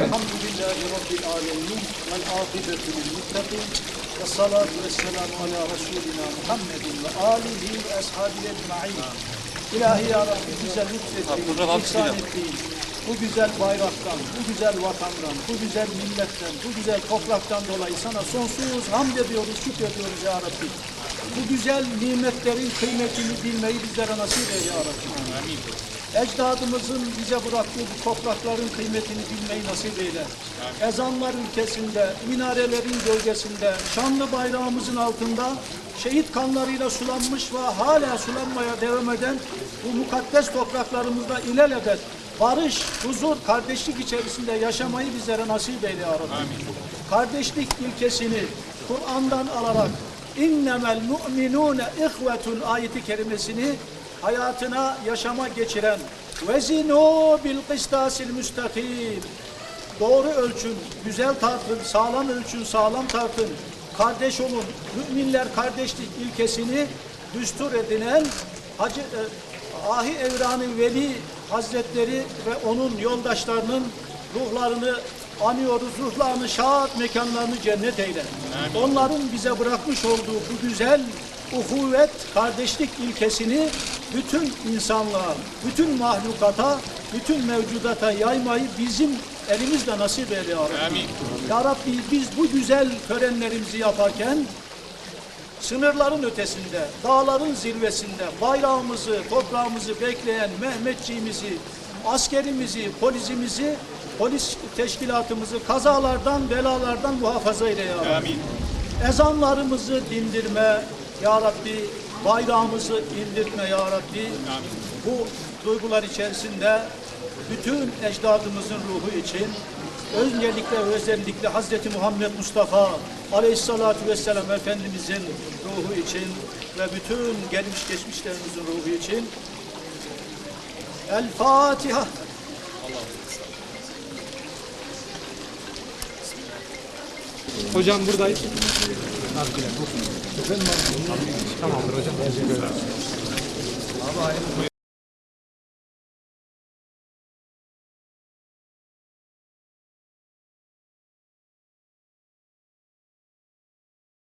Elhamdülillahi Rabbil alemin vel akıbetu lil muttaqin ve salatu ve selamu ala Resulina Muhammedin ve alihi ve ashabihi ecma'in. İlahi ya Rabbi bize lütfettiğin, ihsan ettiğin bu güzel bayraktan, bu güzel vatandan, bu güzel milletten, bu güzel topraktan dolayı sana sonsuz hamd ediyoruz, şükrediyoruz ya Rabbi. Bu güzel nimetlerin kıymetini bilmeyi bizlere nasip eyle ya Rabbi. Ecdadımızın bize bıraktığı bu toprakların kıymetini bilmeyi nasip eyle. Ezanlar ülkesinde, minarelerin gölgesinde, şanlı bayrağımızın altında şehit kanlarıyla sulanmış ve hala sulanmaya devam eden bu mukaddes topraklarımızda ilelebet barış, huzur, kardeşlik içerisinde yaşamayı bizlere nasip eyle ya Rabbi. Kardeşlik ilkesini Kur'an'dan alarak innemel mu'minune ihvetun ayeti kerimesini hayatına yaşama geçiren vezinu bil kıstasil müstakim. Doğru ölçün, güzel tartın, sağlam ölçün, sağlam tartın, kardeş olun, müminler kardeşlik ilkesini düstur edinen Hacı, e, Ahi Evranı Veli Hazretleri ve onun yoldaşlarının ruhlarını anıyoruz, ruhlarını şahat mekanlarını cennet eyle. Onların bize bırakmış olduğu bu güzel uhuvvet, kardeşlik ilkesini bütün insanlığa, bütün mahlukata, bütün mevcudata yaymayı bizim elimizle nasip eyle ya Rabbi. Ya Rabbi biz bu güzel törenlerimizi yaparken sınırların ötesinde, dağların zirvesinde bayrağımızı, toprağımızı bekleyen Mehmetçiğimizi, askerimizi, polisimizi, polis teşkilatımızı kazalardan, belalardan muhafaza eyle ya Rabbi. Ezanlarımızı dindirme ya Rabbi, bayrağımızı indirtme ya Rabbi. Bu duygular içerisinde bütün ecdadımızın ruhu için özellikle ve özellikle Hazreti Muhammed Mustafa Aleyhissalatu vesselam Efendimizin ruhu için ve bütün gelmiş geçmişlerimizin ruhu için El Fatiha. Hocam buradayız. Tamamdır hocam. Teşekkür ederim.